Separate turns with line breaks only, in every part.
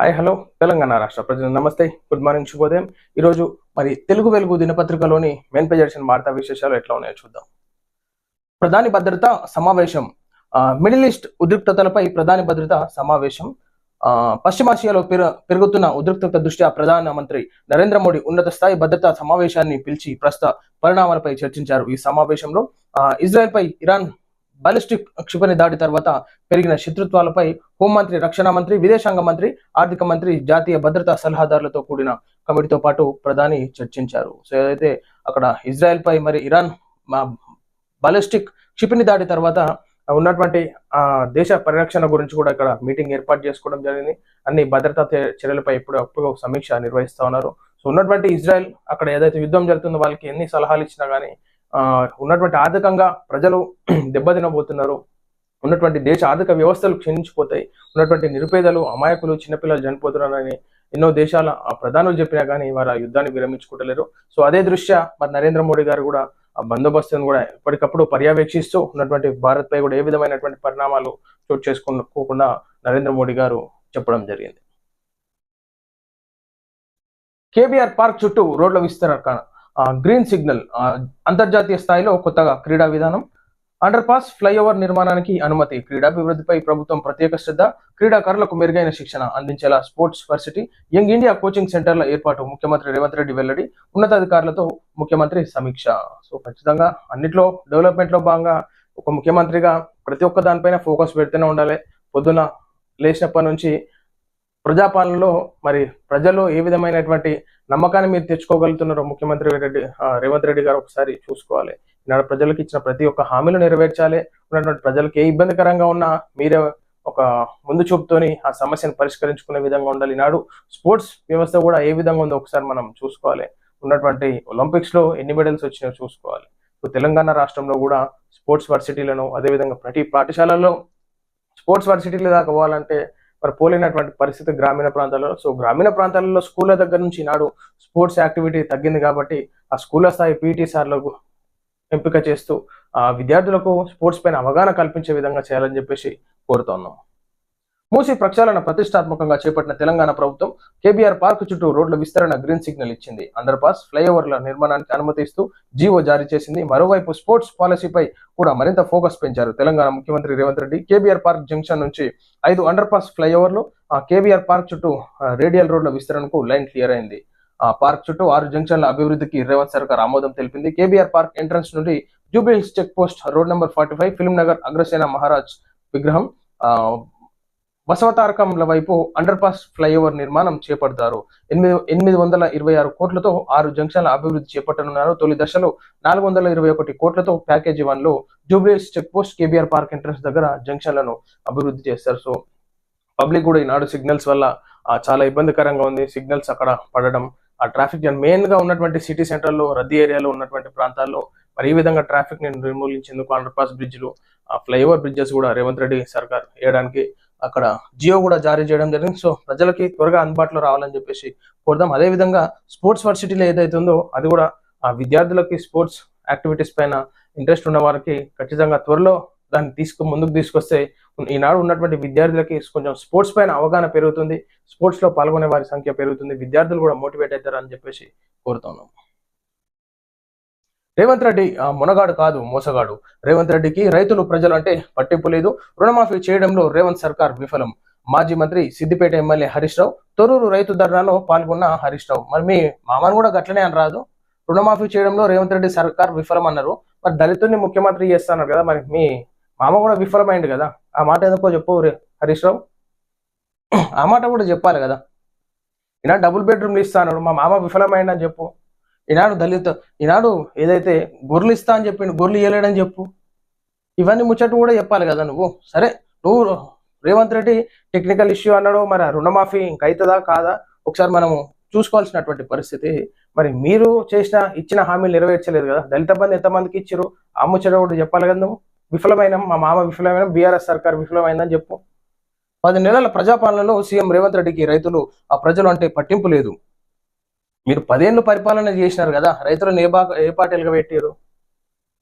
Hi hello Telangana రాష్ట్ర ప్రజలు నమస్తే గుడ్ మార్నింగ్ శుభోదయం. ఈరోజు మరి తెలుగు వెలుగు దినపత్రికలోని మెయిన్ పేజ్ ఎడిషన్ వార్తా విశేషాలు ఎట్లా ఉన్నాయో చూద్దాం. ప్రధాని భద్రత సమావేశం. మిడిల్ ఈస్ట్ ఉద్రిక్తతలపై ప్రధాని భద్రత సమావేశం. ఆ, పశ్చిమాసియాలో పెరుగుతున్న ఉద్రిక్తత దృష్ట్యా ప్రధానమంత్రి నరేంద్ర మోడీ ఉన్నత స్థాయి భద్రతా సమావేశాన్ని పిలిచి ప్రస్తుత పరిణామాలపై చర్చించారు ఈ సమావేశంలో. ఇజ్రాయెల్ పై ఇరాన్ బాలిస్టిక్ క్షిపణి దాడి తర్వాత పెరిగిన శత్రుత్వాలపై హోంమంత్రి రక్షణ మంత్రి విదేశాంగ మంత్రి ఆర్థిక మంత్రి జాతీయ భద్రతా సలహాదారులతో కూడిన కమిటీతో పాటు ప్రధాని చర్చించారు. సో ఏదైతే అక్కడ ఇజ్రాయెల్ పై మరి ఇరాన్ బాలిస్టిక్ క్షిపణి దాడి తర్వాత ఉన్నటువంటి ఆ దేశ పరిరక్షణ గురించి కూడా ఇక్కడ మీటింగ్ ఏర్పాటు చేసుకోవడం జరిగింది. అన్ని భద్రతా చర్యలపై ఇప్పుడు అప్పుడు సమీక్ష నిర్వహిస్తా ఉన్నారు. సో ఉన్నటువంటి ఇజ్రాయెల్ అక్కడ ఏదైతే యుద్ధం జరుగుతుందో వాళ్ళకి ఎన్ని సలహాలు ఇచ్చినా కానీ ఉన్నటువంటి ఆర్థికంగా ప్రజలు దెబ్బతినబోతున్నారు. ఉన్నటువంటి దేశ ఆర్థిక వ్యవస్థలు క్షీణించిపోతాయి. ఉన్నటువంటి నిరుపేదలు అమాయకులు చిన్నపిల్లలు చనిపోతున్నారని ఎన్నో దేశాల ఆ ప్రధానులు చెప్పినా కానీ వారు ఆ యుద్ధాన్ని విరమించుకుంటలేరు. సో అదే దృష్ట్యా మరి నరేంద్ర మోడీ గారు కూడా ఆ బందోబస్తును కూడా ఎప్పటికప్పుడు పర్యవేక్షిస్తూ ఉన్నటువంటి భారత్ పై కూడా ఏ విధమైనటువంటి పరిణామాలు చోటు చేసుకోకుండా నరేంద్ర మోడీ గారు చెప్పడం జరిగింది. కేబీఆర్ పార్క్ చుట్టూ రోడ్ల విస్తరణ గ్రీన్ సిగ్నల్ అంతర్జాతీయ స్థాయిలో కొత్తగా క్రీడా విధానం. అండర్ పాస్ ఫ్లైఓవర్ నిర్మాణానికి అనుమతి క్రీడాభివృద్ధిపై ప్రభుత్వం ప్రత్యేక శ్రద్ధ క్రీడాకారులకు మెరుగైన శిక్షణ అందించేలా sports varsity young India coaching సెంటర్ల ఏర్పాటు ముఖ్యమంత్రి రేవంత్ రెడ్డి వెల్లడి ఉన్నతాధికారులతో ముఖ్యమంత్రి సమీక్ష. సో ఖచ్చితంగా అన్నిట్లో డెవలప్మెంట్లో భాగంగా ఒక ముఖ్యమంత్రిగా ప్రతి ఒక్క దానిపైన ఫోకస్ పెడుతూనే ఉండాలి. పొద్దున లేచినప్పటి నుంచి ప్రజాపాలనలో మరి ప్రజల్లో ఏ విధమైనటువంటి నమ్మకాన్ని మీరు తెచ్చుకోగలుగుతున్నారో. ముఖ్యమంత్రి రెడ్డి రేవంత్ రెడ్డి గారు ఒకసారి చూసుకోవాలి. ఈనాడు ప్రజలకు ఇచ్చిన ప్రతి ఒక్క హామీలు నెరవేర్చాలి. ఉన్నటువంటి ప్రజలకు ఏ ఇబ్బందికరంగా ఉన్నా మీరే ఒక ముందు చూపుతోని ఆ సమస్యను పరిష్కరించుకునే విధంగా ఉండాలి. ఈనాడు స్పోర్ట్స్ వ్యవస్థ కూడా ఏ విధంగా ఉందో ఒకసారి మనం చూసుకోవాలి. ఉన్నటువంటి ఒలింపిక్స్లో ఎన్ని మెడల్స్ వచ్చినాయో చూసుకోవాలి. తెలంగాణ రాష్ట్రంలో కూడా స్పోర్ట్స్ వర్సిటీలను అదేవిధంగా ప్రతి పాఠశాలలో స్పోర్ట్స్ వర్సిటీలు దాకా పోవాలంటే మరి పోలేనటువంటి పరిస్థితి గ్రామీణ ప్రాంతాల్లో. సో గ్రామీణ ప్రాంతాలలో స్కూళ్ళ దగ్గర నుంచి నాడు స్పోర్ట్స్ యాక్టివిటీ తగ్గింది కాబట్టి ఆ స్కూళ్ళ స్థాయి పీటీ సార్లకు ఎంపిక చేస్తూ ఆ విద్యార్థులకు స్పోర్ట్స్ పైన అవగాహన కల్పించే విధంగా చేయాలని చెప్పేసి కోరుతున్నాం మూసి ప్రక్షాళన ప్రతిష్టాత్మకంగా చేపట్టిన తెలంగాణ ప్రభుత్వం కేబీఆర్ పార్క్ చుట్టూ రోడ్ల విస్తరణ గ్రీన్ సిగ్నల్ ఇచ్చింది. అండర్పాస్ ఫ్లైఓవర్ల నిర్మాణానికి అనుమతిస్తూ జీవో జారీ చేసింది. మరోవైపు స్పోర్ట్స్ పాలసీపై కూడా మరింత ఫోకస్ పెంచారు తెలంగాణ ముఖ్యమంత్రి Revanth Reddy. KBR park junction నుంచి ఐదు అండర్పాస్ ఫ్లైఓవర్లు కేబీఆర్ పార్క్ చుట్టూ రేడియల్ రోడ్ల విస్తరణకు లైన్ క్లియర్ అయింది. ఆ పార్క్ చుట్టూ ఆరు జంక్షన్ల అభివృద్ధికి రేవంత్ సర్కార్ ఆమోదం తెలిపింది. కేబీఆర్ పార్క్ ఎంట్రన్స్ నుండి Jubilee Hills check post road number forty five film Nagar Agrasena Maharaj విగ్రహం బసవతారకంల వైపు అండర్ పాస్ ఫ్లైఓవర్ నిర్మాణం చేపడతారు. ఎనిమిది ఎనిమిది వందల ఇరవై ఆరు కోట్లతో ఆరు జంక్షన్ల అభివృద్ధి చేపట్టనున్నారు. తొలి దశలో నాలుగు వందల ఇరవై ఒకటి కోట్లతో ప్యాకేజీ వన్లో Jubilee Hills check post KBR park entrance దగ్గర జంక్షన్లను అభివృద్ధి చేస్తారు. సో పబ్లిక్ కూడా ఈనాడు సిగ్నల్స్ వల్ల చాలా ఇబ్బందికరంగా ఉంది. సిగ్నల్స్ అక్కడ పడడం ఆ ట్రాఫిక్ మెయిన్గా ఉన్నటువంటి సిటీ సెంటర్లో రద్దీ ఏరియాలో ఉన్నటువంటి ప్రాంతాల్లో మరి ఈ విధంగా ట్రాఫిక్ని నిర్మూలించేందుకు అండర్ పాస్ బ్రిడ్జ్లు ఫ్లైఓవర్ బ్రిడ్జెస్ కూడా రేవంత్ రెడ్డి సర్కార్ వేయడానికి అక్కడ జియో కూడా జారీ చేయడం జరిగింది. సో ప్రజలకి త్వరగా అందుబాటులో రావాలని చెప్పేసి కోరుదాం. అదే విధంగా స్పోర్ట్స్ వర్సిటీలో ఏదైతే ఉందో అది కూడా ఆ విద్యార్థులకి స్పోర్ట్స్ యాక్టివిటీస్ పైన ఇంట్రెస్ట్ ఉన్న వారికి ఖచ్చితంగా త్వరలో దాన్ని తీసుకు ముందుకు తీసుకొస్తే ఈనాడు ఉన్నటువంటి విద్యార్థులకి కొంచెం స్పోర్ట్స్ పైన అవగాహన పెరుగుతుంది. స్పోర్ట్స్లో పాల్గొనే వారి సంఖ్య పెరుగుతుంది. విద్యార్థులు కూడా మోటివేట్ అవుతారు అని చెప్పేసి కోరుతున్నాం. రేవంత్ రెడ్డి మునగాడు కాదు మోసగాడు. రేవంత్ రెడ్డికి రైతులు ప్రజలు అంటే పట్టింపు లేదు. రుణమాఫీ చేయడంలో రేవంత్ సర్కార్ విఫలం. మాజీ మంత్రి సిద్దిపేట ఎమ్మెల్యే హరీష్ రావు తొరూరు రైతు ధర్నాలో పాల్గొన్న హరీష్ రావు. మరి మీ మామను కూడా గట్లనే అని రాదు. రుణమాఫీ చేయడంలో రేవంత్ రెడ్డి సర్కార్ విఫలం అన్నారు. మరి దళితుల్ని ముఖ్యమంత్రి చేస్తున్నారు కదా మరి మీ మామ కూడా విఫలమైంది కదా. ఆ మాట ఎందుకో చెప్పు రే హరీష్ రావు. ఆ మాట కూడా చెప్పాలి కదా. ఇలా డబుల్ బెడ్రూమ్లు ఇస్తాను మా మామ విఫలమైందని చెప్పు. ఈనాడు దళిత ఈనాడు ఏదైతే గొర్రెలు ఇస్తా అని చెప్పిండు గొర్రెలు ఇవ్వలేడని చెప్పు. ఇవన్నీ ముచ్చట కూడా చెప్పాలి కదా నువ్వు. సరే నువ్వు రేవంత్ రెడ్డి టెక్నికల్ ఇష్యూ అన్నాడు మరి రుణమాఫీ ఇంకైతుందా అవుతుందా కాదా? ఒకసారి మనము చూసుకోవాల్సినటువంటి పరిస్థితి. మరి మీరు చేసిన ఇచ్చిన హామీలు నెరవేర్చలేదు కదా. దళిత బంధు ఎంతమందికి ఇచ్చారు ఆ ముచ్చట కూడా చెప్పాలి కదా నువ్వు. విఫలమైన మా మామ విఫలమైన బీఆర్ఎస్ సర్కార్ విఫలమైందని చెప్పు. పది నెలల ప్రజాపాలనలో సీఎం రేవంత్ రెడ్డికి రైతులు ఆ ప్రజలు అంటే పట్టింపు లేదు. మీరు పదేళ్ళు పరిపాలన చేసినారు కదా రైతులను ఏ బాగా ఏ పార్టీలుగా పెట్టారు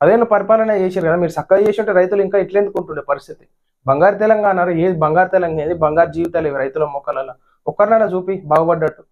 పదేళ్ళు పరిపాలన చేశారు కదా మీరు చక్కగా చేసి ఉంటే రైతులు ఇంకా ఇట్లెందుకు ఉంటుండే పరిస్థితి? బంగారు తెలంగాణ అన్నారు ఏది బంగారు తెలంగాణ ఏది బంగారు జీవితాలు ఇవి రైతుల మొక్కలలో. ఒక్కరినైనా చూపి బాగుపడ్డట్టు.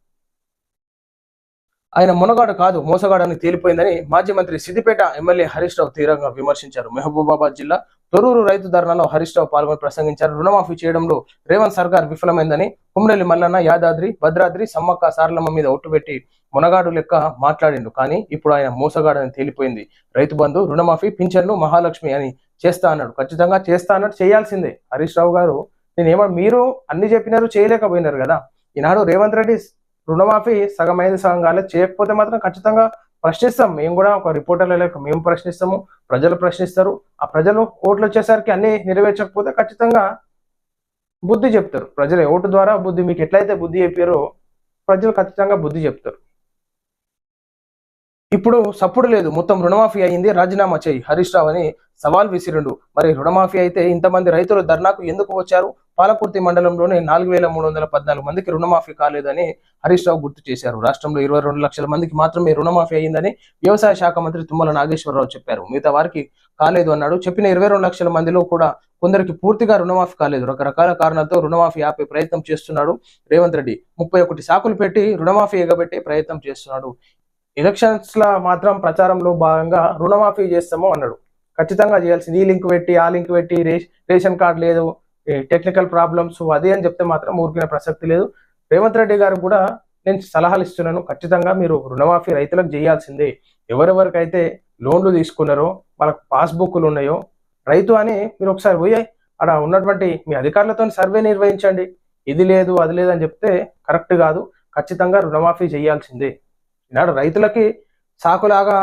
ఆయన మునగాడు కాదు మోసగాడని తేలిపోయిందని మాజీ మంత్రి సిద్దిపేట ఎమ్మెల్యే హరీష్ రావు తీవ్రంగా విమర్శించారు. మహబూబాబాద్ జిల్లా తొరూరు రైతు ధర్నాలో హరీష్ రావు పాల్గొని ప్రసంగించారు. రుణమాఫీ చేయడంలో రేవంత్ సర్కార్ విఫలమైందని కుమ్రెల్లి మల్లన్న యాదాద్రి భద్రాద్రి సమ్మక్క సారలమ్మ మీద ఒట్టుపెట్టి మునగాడు లెక్క మాట్లాడిండు. కానీ ఇప్పుడు ఆయన మోసగాడని తేలిపోయింది. రైతు బంధు రుణమాఫీ పింఛన్లు మహాలక్ష్మి అని చేస్తా అన్నాడు. ఖచ్చితంగా చేస్తా అన్నట్టు చేయాల్సిందే. హరీష్ రావు గారు నేను మీరు అన్ని చెప్పినారు చేయలేకపోయినారు కదా. ఈనాడు రేవంత్ రెడ్డి రుణమాఫీ సగం అయింది సగం కాలేదు. చేయకపోతే మాత్రం ఖచ్చితంగా ప్రశ్నిస్తాం. మేము కూడా ఒక రిపోర్టర్ల లేక మేము ప్రశ్నిస్తాము ప్రజలు ప్రశ్నిస్తారు. ఆ ప్రజలు ఓట్లు వచ్చేసరికి అన్ని నెరవేర్చకపోతే ఖచ్చితంగా బుద్ధి చెప్తారు. ప్రజల ఓటు ద్వారా బుద్ధి మీకు ఎట్లయితే బుద్ధి చెప్పారో ప్రజలు ఖచ్చితంగా బుద్ధి చెప్తారు. ఇప్పుడు సప్పుడు లేదు. మొత్తం రుణమాఫీ అయింది. రాజీనామా చేయి. హరీష్ రావు అని సవాల్ విసిరిండు. మరి రుణమాఫీ అయితే ఇంతమంది రైతులు ధర్నాకు ఎందుకు వచ్చారు? పాలకుర్తి మండలంలోనే నాలుగు వేల మూడు వందల పద్నాలుగు మందికి రుణమాఫీ కాలేదని హరీష్ రావు గుర్తు చేశారు. రాష్ట్రంలో ఇరవై రెండు లక్షల మందికి మాత్రమే రుణమాఫీ అయ్యిందని వ్యవసాయ శాఖ మంత్రి తుమ్మల నాగేశ్వరరావు చెప్పారు. మిగతా వారికి కాలేదు అన్నాడు. చెప్పిన ఇరవై రెండు లక్షల మందిలో కూడా కొందరికి పూర్తిగా రుణమాఫీ కాలేదు. రకరకాల కారణాలతో రుణమాఫీ ఆపే ప్రయత్నం చేస్తున్నాడు రేవంత్ రెడ్డి. ముప్పై ఒకటి సాకులు పెట్టి రుణమాఫీ ఎగబెట్టే ప్రయత్నం చేస్తున్నాడు. ఎలక్షన్స్ లా మాత్రం ప్రచారంలో భాగంగా రుణమాఫీ చేస్తాము అన్నాడు. ఖచ్చితంగా చేయాల్సింది ఈ లింక్ పెట్టి ఆ లింక్ పెట్టి రేషన్ కార్డు లేదు టెక్నికల్ ప్రాబ్లమ్స్ అది అని చెప్తే మాత్రం ఊరికిన ప్రసక్తి లేదు. రేవంత్ రెడ్డి గారు కూడా నేను సలహాలు ఇస్తున్నాను. ఖచ్చితంగా మీరు రుణమాఫీ రైతులకు చేయాల్సిందే. ఎవరెవరికైతే లోన్లు తీసుకున్నారో వాళ్ళకి పాస్బుక్లు ఉన్నాయో రైతు అని మీరు ఒకసారి పోయి అక్కడ ఉన్నటువంటి మీ అధికారులతో సర్వే నిర్వహించండి. ఇది లేదు అది లేదు అని చెప్తే కరెక్ట్ కాదు. ఖచ్చితంగా రుణమాఫీ చేయాల్సిందే. ఈనాడు రైతులకి సాకులాగా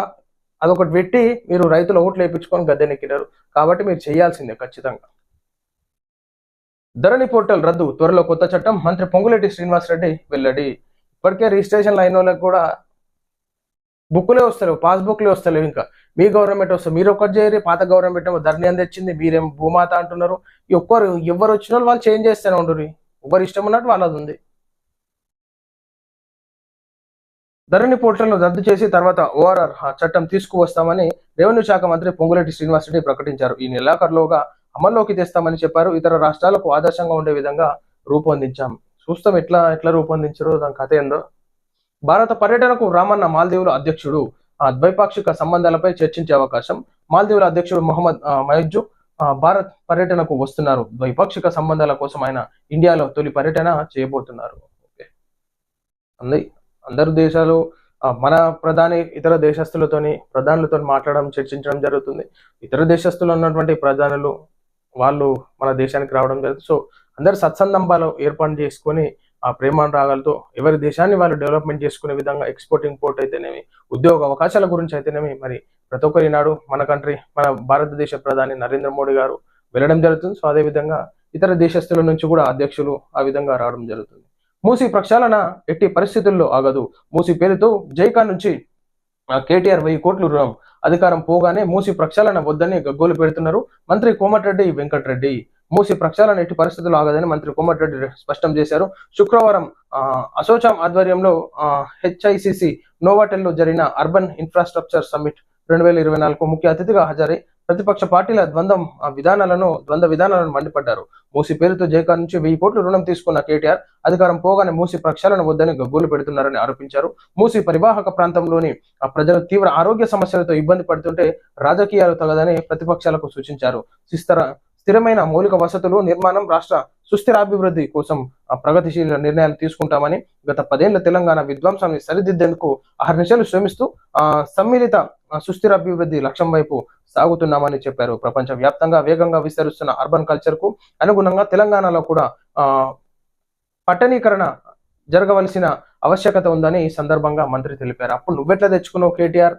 అదొకటి పెట్టి మీరు రైతుల ఓట్లు వేయించుకొని గద్దెనెక్కినారు. కాబట్టి మీరు చేయాల్సిందే ఖచ్చితంగా. ధరణి పోర్టల్ రద్దు త్వరలో కొత్త చట్టం మంత్రి పొంగులేటి శ్రీనివాసరెడ్డి వెల్లడి. ఇప్పటికే రిజిస్ట్రేషన్ లైన్ వాళ్ళకి కూడా బుక్లే వస్తలేవు పాస్బుక్లే వస్తలేవు ఇంకా. మీ గవర్నమెంట్ వస్తుంది మీరు ఒక్కటి చేయరు పాత గవర్నమెంట్ ఏమో ధరణి అందించింది మీరేం భూమాత అంటున్నారు. ఒక్కరు ఎవరు వచ్చిన వాళ్ళు వాళ్ళు చేంజ్ చేస్తూనే ఉండరు ఒకరు ఇష్టం ఉన్నట్టు వాళ్ళది ఉంది. ధరణి పోర్టల్ను రద్దు చేసి తర్వాత ఓఆర్ఆర్ చట్టం తీసుకువస్తామని రెవెన్యూ శాఖ మంత్రి పొంగులేటి శ్రీనివాసరెడ్డి ప్రకటించారు. ఈ నెలాఖరులోగా అమల్లోకి తెస్తామని చెప్పారు. ఇతర రాష్ట్రాలకు ఆదర్శంగా ఉండే విధంగా రూపొందించాం. చూస్తాం ఎట్లా ఎట్లా రూపొందించరు దాని కథ ఏందో. భారత పర్యటనకు రామన్న మాల్దీవుల అధ్యక్షుడు ఆ, ద్వైపాక్షిక సంబంధాలపై చర్చించే అవకాశం మాల్దీవుల అధ్యక్షుడు మొహమ్మద్ ఆ, మయజ్జు భారత్ పర్యటనకు వస్తున్నారు. ద్వైపాక్షిక సంబంధాల కోసం ఆయన ఇండియాలో తొలి పర్యటన చేయబోతున్నారు. ఓకే. అంది అందరు దేశాలు మన ప్రధాని ఇతర దేశస్తులతోని ప్రధానులతో మాట్లాడడం చర్చించడం జరుగుతుంది. ఇతర దేశస్తులు ఉన్నటువంటి ప్రధానులు వాళ్ళు మన దేశానికి రావడం జరుగుతుంది. సో అందరు సత్సందంబాలు ఏర్పాటు చేసుకొని ఆ ప్రేమానురాగాలతో ఎవరి దేశాన్ని వాళ్ళు డెవలప్మెంట్ చేసుకునే విధంగా ఎక్స్పోర్ట్ ఇంపోర్ట్ అయితేనేమి ఉద్యోగ అవకాశాల గురించి అయితేనేమి మరి ప్రతి ఒక్కరి నాడు మన కంట్రీ మన భారతదేశ ప్రధాని నరేంద్ర మోడీ గారు వెళ్ళడం జరుగుతుంది. సో అదే విధంగా ఇతర దేశస్తుల నుంచి కూడా అధ్యక్షులు ఆ విధంగా రావడం జరుగుతుంది. మూసి ప్రక్షాళన ఎట్టి పరిస్థితుల్లో ఆగదు. మూసి పేరుతో జైకా నుంచి కేటీఆర్ వెయ్యి కోట్లు రుణం అధికారం పోగానే మూసి ప్రక్షాళన వద్దని గగ్గోలు పెడుతున్నారు. మంత్రి కోమటిరెడ్డి వెంకటరెడ్డి. మూసి ప్రక్షాళన ఎట్టి పరిస్థితులు ఆగదని మంత్రి కోమటిరెడ్డి స్పష్టం చేశారు. శుక్రవారం ఆ, అసోచాం ఆధ్వర్యంలో హెచ్ఐసిసి నోవాటెల్లో జరిగిన అర్బన్ ఇన్ఫ్రాస్ట్రక్చర్ సమ్మిట్ రెండు వేల ఇరవై నాలుగు ముఖ్య అతిథిగా హాజరై ప్రతిపక్ష పార్టీల ద్వంద్వం విధానాలను ద్వంద్వ విధానాలను మండిపడ్డారు. మూసి పేరుతో జైకా నుంచి వెయ్యి కోట్లు రుణం తీసుకున్న కేటీఆర్ అధికారం పోగానే మూసి ప్రక్షాళన వద్దని గగ్గోలు పెడుతున్నారని ఆరోపించారు. మూసి పరివాహక ప్రాంతంలోని ఆ ప్రజలు తీవ్ర ఆరోగ్య సమస్యలతో ఇబ్బంది పడుతుంటే రాజకీయాలు తగదని ప్రతిపక్షాలకు సూచించారు. శిస్తర స్థిరమైన మౌలిక వసతులు నిర్మాణం రాష్ట్ర సుస్థిరాభివృద్ధి కోసం ప్రగతిశీల నిర్ణయాలు తీసుకుంటామని గత పదేళ్ళ తెలంగాణ విద్వాంసాన్ని సరిదిద్దేందుకు అహర్నిశలు శ్రమిస్తూ ఆ సమ్మిళిత సుస్థిరాభివృద్ధి లక్ష్యం వైపు సాగుతున్నామని చెప్పారు. ప్రపంచ వ్యాప్తంగా వేగంగా విస్తరిస్తున్న అర్బన్ కల్చర్కు అనుగుణంగా తెలంగాణలో కూడా ఆ పట్టణీకరణ జరగవలసిన ఆవశ్యకత ఉందని ఈ సందర్భంగా మంత్రి తెలిపారు. అప్పుడు నువ్వెట్లా తెచ్చుకున్నావు కేటీఆర్?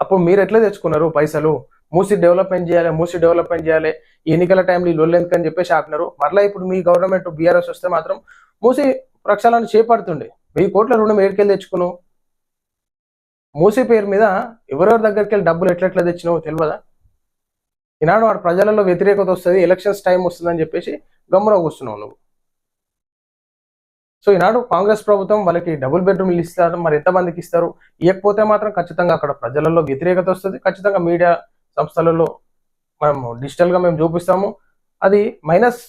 అప్పుడు మీరు ఎట్లా తెచ్చుకున్నారు పైసలు? మూసి డెవలప్మెంట్ చేయాలి మూసి డెవలప్మెంట్ చేయాలి. ఎన్నికల టైంలో ఈ లొల్లు ఎందుకని చెప్పేసి ఆపినారు. మరలా ఇప్పుడు మీ గవర్నమెంట్ బీఆర్ఎస్ వస్తే మాత్రం మూసి ప్రక్షాళన చేపడుతుండే. వెయ్యి కోట్ల రుణం ఏడుకెళ్ళి తెచ్చుకున్నావు? మూసి పేరు మీద ఎవరెవరి దగ్గరికి వెళ్ళి డబ్బులు ఎట్లెట్లా తెచ్చినావు తెలియదా? ఈనాడు వాడు ప్రజలలో వ్యతిరేకత వస్తుంది ఎలక్షన్స్ టైం వస్తుందని చెప్పేసి గమ్మున కూర్చున్నావు నువ్వు. సో ఈనాడు కాంగ్రెస్ ప్రభుత్వం వాళ్ళకి డబుల్ బెడ్రూమ్లు ఇస్తారు మరి ఎంతమందికి ఇస్తారు? ఇవ్వకపోతే మాత్రం ఖచ్చితంగా అక్కడ ప్రజలలో వ్యతిరేకత వస్తుంది ఖచ్చితంగా మీడియా సంస్థలలో మనం డిజిటల్గా మేము చూపిస్తాము. అది మైనస్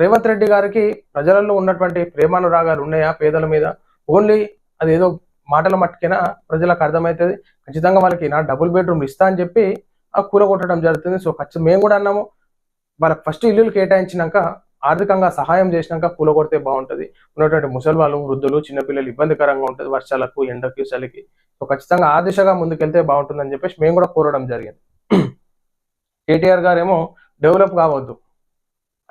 రేవంత్ రెడ్డి గారికి ప్రజలలో ఉన్నటువంటి ప్రేమానురాగాలు ఉన్నాయా పేదల మీద? ఓన్లీ అది ఏదో మాటల మట్టుకైనా ప్రజలకు అర్థమవుతుంది ఖచ్చితంగా వాళ్ళకి నా డబుల్ బెడ్రూమ్ ఇస్తా అని చెప్పి ఆ కూల కొట్టడం జరుగుతుంది. సో ఖచ్చితంగా మేము కూడా అన్నాము వాళ్ళకి ఫస్ట్ ఇల్లులు కేటాయించినాక ఆర్థికంగా సహాయం చేసినాక కూల కొడితే బాగుంటుంది. ఉన్నటువంటి ముసలి వాళ్ళు వృద్ధులు చిన్నపిల్లలు ఇబ్బందికరంగా ఉంటుంది. వర్షాలకు ఎండకి చలికి. సో ఖచ్చితంగా ఆ దిశగా ముందుకెళ్తే బాగుంటుందని చెప్పేసి మేము కూడా కోరడం జరిగింది. కేటీఆర్ గారేమో డెవలప్ కావద్దు.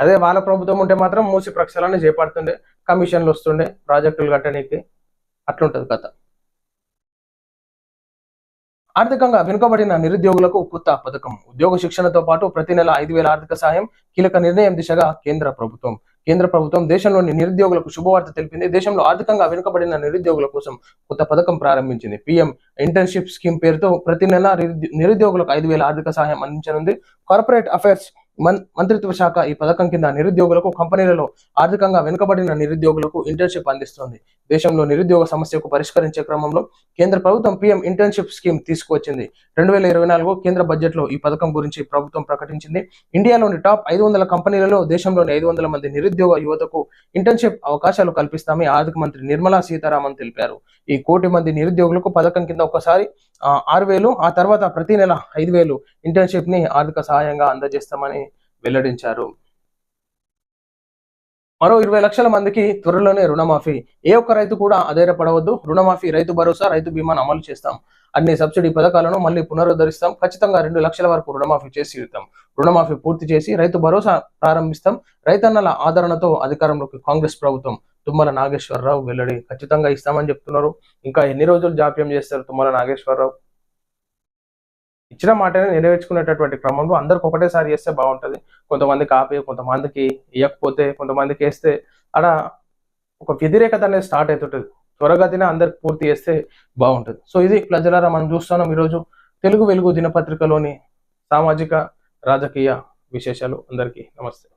అదే వాళ్ళ ప్రభుత్వం ఉంటే మాత్రం మూసి ప్రక్షాళన చేపడుతుండే కమిషన్లు వస్తుండే ప్రాజెక్టులు కట్టడానికి అట్లుంటది కథ. ఆర్థికంగా వెనుకబడిన నిరుద్యోగులకు కొత్త పథకం. ఉద్యోగ శిక్షణతో పాటు ప్రతి నెల ఐదు వేల ఆర్థిక సాయం కీలక నిర్ణయం దిశగా కేంద్ర ప్రభుత్వం. కేంద్ర ప్రభుత్వం దేశంలోని నిరుద్యోగులకు శుభవార్త తెలిపింది. దేశంలో ఆర్థికంగా వెనుకబడిన నిరుద్యోగుల కోసం కొత్త పథకం ప్రారంభించింది. పీఎం ఇంటర్న్షిప్ స్కీమ్ పేరుతో ప్రతి నెల నిరుద్యోగులకు ఐదు వేల ఆర్థిక సహాయం అందించనుంది. కార్పొరేట్ అఫైర్స్ మన్- మంత్రిత్వ శాఖ ఈ పథకం కింద నిరుద్యోగులకు కంపెనీలలో ఆర్థికంగా వెనుకబడిన నిరుద్యోగులకు ఇంటర్న్షిప్ అందిస్తుంది. దేశంలో నిరుద్యోగ సమస్యకు పరిష్కరించే క్రమంలో కేంద్ర ప్రభుత్వం పీఎం ఇంటర్న్షిప్ స్కీమ్ తీసుకువచ్చింది. రెండు వేల ఇరవై నాలుగు కేంద్ర బడ్జెట్లో ఈ పథకం గురించి ప్రభుత్వం ప్రకటించింది. ఇండియాలోని టాప్ ఐదు వందల కంపెనీలలో దేశంలోని ఐదు వందల మంది నిరుద్యోగ యువతకు ఇంటర్న్షిప్ అవకాశాలు కల్పిస్తామని ఆర్థిక మంత్రి నిర్మలా సీతారామన్ తెలిపారు. ఈ కోటి మంది నిరుద్యోగులకు పథకం కింద ఒకసారి ఆరు వేలు ఆ తర్వాత ప్రతి నెల ఐదు వేలు ఇంటర్న్షిప్ని ఆర్థిక సహాయంగా అందజేస్తామని వెల్లడించారు. మరో ఇరవై లక్షల మందికి త్వరలోనే రుణమాఫీ. ఏ ఒక్క రైతు కూడా అధైర్యపడవద్దు. రుణమాఫీ రైతు భరోసా రైతు బీమాను అమలు చేస్తాం. అన్ని సబ్సిడీ పథకాలను మళ్ళీ పునరుద్ధరిస్తాం. ఖచ్చితంగా రెండు లక్షల వరకు రుణమాఫీ చేసి ఇస్తాం. రుణమాఫీ పూర్తి చేసి రైతు భరోసా ప్రారంభిస్తాం. రైతన్నల ఆదరణతో అధికారంలోకి కాంగ్రెస్ ప్రభుత్వం తుమ్మల నాగేశ్వరరావు వెల్లడి. ఖచ్చితంగా ఇస్తామని చెప్తున్నారు. ఇంకా ఎన్ని రోజులు జాప్యం చేస్తారు తుమ్మల నాగేశ్వరరావు? ఇచ్చిన మాటనే నెరవేర్చుకునేటటువంటి క్రమంలో అందరికి ఒకటేసారి చేస్తే బాగుంటది. కొంతమందికి ఆపి కొంతమందికి ఇవ్వకపోతే కొంతమందికి వేస్తే అక్కడ ఒక వ్యతిరేకత అనేది స్టార్ట్ అవుతుంటుంది. త్వరగతిన అందరికి పూర్తి చేస్తే బాగుంటుంది. సో ఇది ప్రజలారా మనం చూస్తున్నాం ఈరోజు తెలుగు వెలుగు దినపత్రికలోని సామాజిక రాజకీయ విశేషాలు. అందరికీ నమస్తే.